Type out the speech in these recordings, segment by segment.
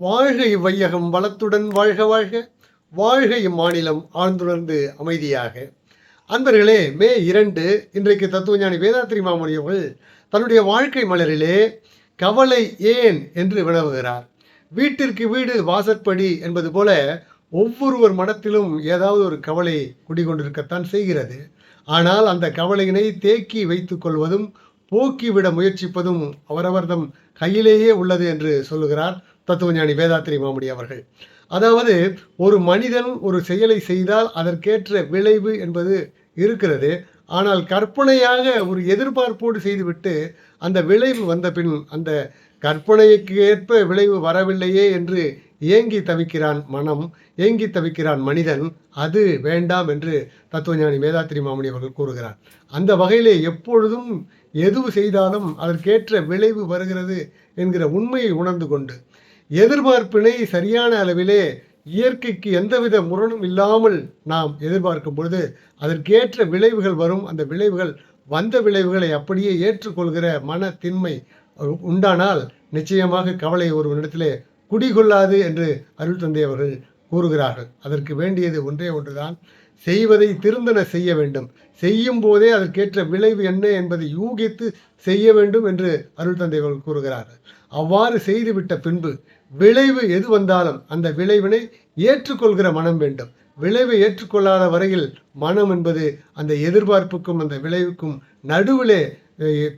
வாழ்க இவ்வையகம் வளத்துடன் வாழ்க வாழ்க. வாழ்க இம்மாநிலம் ஆழ்ந்துணர்ந்து அமைதியாக. அன்பர்களே மே இரண்டு இன்றைக்கு தத்துவஞானி வேதாத்திரி மாமணி அவர்கள் தன்னுடைய வாழ்க்கை மலரிலே கவலை ஏன் என்று வினவுகிறார். வீட்டிற்கு வீடு வாசற்படி என்பது போல ஒவ்வொருவர் மனத்திலும் ஏதாவது ஒரு கவலை குடிகொண்டிருக்கத்தான் செய்கிறது. ஆனால் அந்த கவலையினை தேக்கி வைத்துக் கொள்வதும் போக்கிவிட முயற்சிப்பதும் அவரவர்தம் கையிலேயே உள்ளது என்று சொல்லுகிறார் தத்துவஞானி வேதாத்திரி மாமுடி அவர்கள். அதாவது ஒரு மனிதன் ஒரு செயலை செய்தால் அதற்கேற்ற விளைவு என்பது இருக்கிறது. ஆனால் கற்பனையாக ஒரு எதிர்பார்ப்போடு செய்துவிட்டு அந்த விளைவு வந்த பின் அந்த கற்பனைக்கு ஏற்ப விளைவு வரவில்லையே என்று ஏங்கி தவிக்கிறான் மனம் ஏங்கி தவிக்கிறான் மனிதன் அது வேண்டாம் என்று தத்துவஞானி வேதாத்திரி மாமணி அவர்கள் கூறுகிறார். அந்த வகையிலே எப்பொழுதும் எது செய்தாலும் அதற்கேற்ற விளைவு வருகிறது என்கிற உண்மையை உணர்ந்து கொண்டு எதிர்பார்ப்பினை சரியான அளவிலே இயற்கைக்கு எந்தவித முரணும் இல்லாமல் நாம் எதிர்பார்க்கும் பொழுது அதற்கேற்ற விளைவுகள் வரும். அந்த விளைவுகள் வந்த விளைவுகளை அப்படியே ஏற்றுக்கொள்கிற மன திண்மை உண்டானால் நிச்சயமாக கவலை ஒரு இடத்திலே குடிகொள்ளாது என்று அருள் தந்தை அவர்கள் கூறுகிறார்கள். அதற்கு வேண்டியது ஒன்றே ஒன்றுதான். செய்வதை திருந்தன செய்ய வேண்டும். செய்யும் போதே அதற்கேற்ற விளைவு என்ன என்பதை யூகித்து செய்ய வேண்டும் என்று அருள் தந்தைகள் கூறுகிறார்கள். அவ்வாறு செய்துவிட்ட பின்பு விளைவு எது வந்தாலும் அந்த விளைவினை ஏற்றுக்கொள்கிற மனம் வேண்டும். விளைவை ஏற்றுக்கொள்ளாத வரையில் மனம் என்பது அந்த எதிர்பார்ப்புக்கும் அந்த விளைவுக்கும் நடுவிலே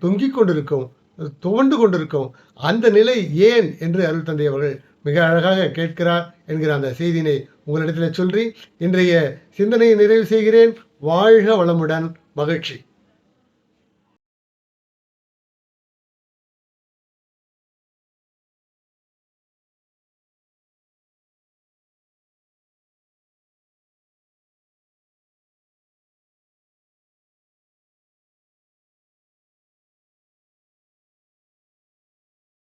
தொங்கிக் கொண்டிருக்கும் துவண்டு கொண்டிருக்கும் அந்த நிலை ஏன் என்று அருள் தந்தை அவர்கள் மிக அழகாக கேட்கிறார் என்கிற அந்த செய்தியினை உங்களிடத்தில் சொல்லி இன்றைய சிந்தனையை நிறைவு செய்கிறேன். வாழ்க வளமுடன். மகிழ்ச்சி.